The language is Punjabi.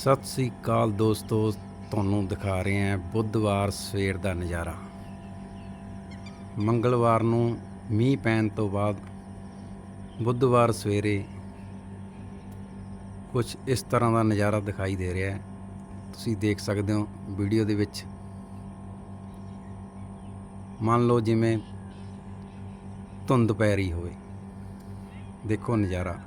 ਸਤਿ ਸ੍ਰੀ ਅਕਾਲ ਦੋਸਤੋ, ਤੁਹਾਨੂੰ ਦਿਖਾ ਰਹੇ ਹਾਂ ਬੁੱਧਵਾਰ ਸਵੇਰ ਦਾ ਨਜ਼ਾਰਾ। ਮੰਗਲਵਾਰ ਨੂੰ ਮੀਂਹ ਪੈਣ ਤੋਂ ਬਾਅਦ ਬੁੱਧਵਾਰ ਸਵੇਰੇ ਕੁਝ ਇਸ ਤਰ੍ਹਾਂ ਦਾ ਨਜ਼ਾਰਾ ਦਿਖਾਈ ਦੇ ਰਿਹਾ ਹੈ। ਤੁਸੀਂ ਦੇਖ ਸਕਦੇ ਹੋ ਵੀਡੀਓ ਦੇ ਵਿੱਚ। ਮੰਨ ਲਓ ਜਿਵੇਂ ਧੁੰਦ ਪੈ ਰਹੀ ਹੋਵੇ। ਦੇਖੋ ਨਜ਼ਾਰਾ।